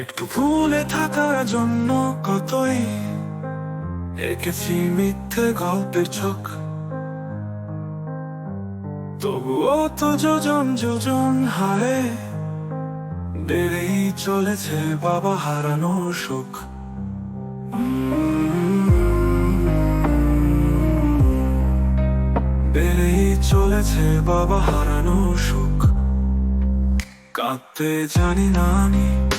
একটু ভুলে থাকার জন্য কতই? এঁকেছি মিথ্যে গল্পের চোখ তবুও তো যোজন যোজন হারে বেড়েই চলেছে বাবা হারানোর সুখ বেড়েই চলেছে বাবা হারানোর সুখ কাঁদতে জানি না আমি।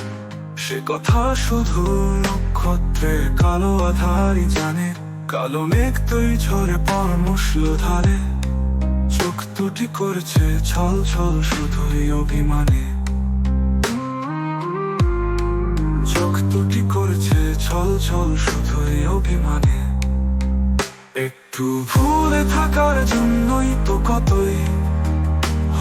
সে কথা শুধু নক্ষত্রের কালো আধারই জানে। কালো মেঘ তুই ঝরে পর মুসল ধারে। চোখ দুটি করছে ছল ছল শুধুই অভিমানে। চোখ দুটি করছে ছল ছল অভিমানে। একটু ভুলে থাকার জন্যই তো কতই।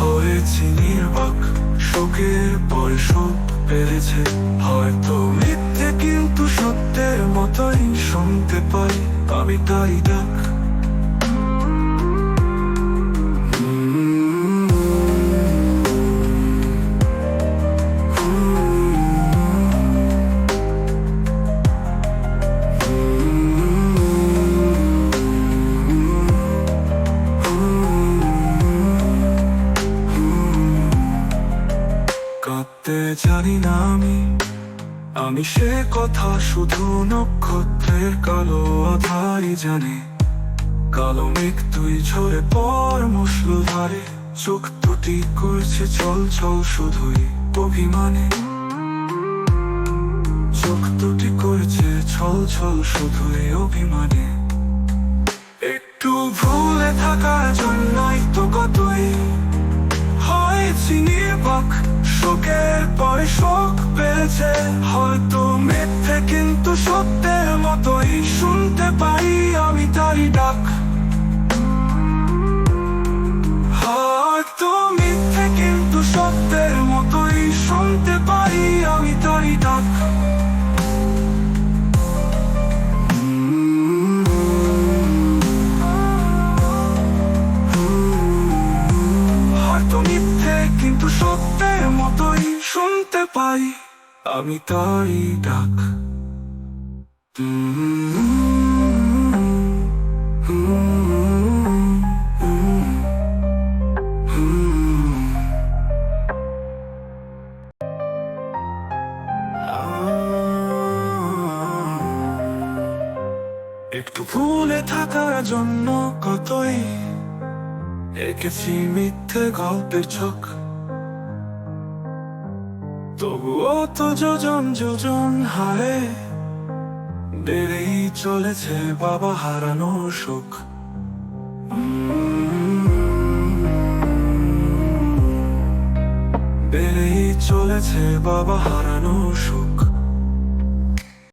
হয়েছি নির্বাক শোকের পর শোক। পেরেছে হয়তো মিথ্যে কিন্তু সত্যের মতোই শুনতে পাই। আমি তাই ডাক কাঁদতে জানি না আমি। আমি সে কথা শুধু নক্ষত্রের কালো আধারই জানি। কালো মেঘ তুই ঝরে পর মুসল ধারে। চোখ দুটি করছে চল চল শুধুই অভিমানে। চোখ দুটি করছে ছল ছল শুধুই অভিমানে। একটু ভুলে থাকার জন্যই পরে শোক পেয়েছে, হয়তো মিথ্যে কিন্তু সত্যের মতোই। শুনতে পাই আমি তারই ডাক। হয়তো মিথ্যে কিন্তু সত্যের মতোই। শুনতে আমি ডাক। হয়তো মিথ্যে কিন্তু সত্যের শুনতে পাই আমি তাই ডাক। একটু ভুলে থাকার জন্য কতই এঁকেছি মিথ্যে গল্পের চোখ তবুও তো যোজন যোজন হারে। বেড়েই চলেছে বাবা হারানো সুখ। বেড়েই চলেছে বাবা হারানো সুখ।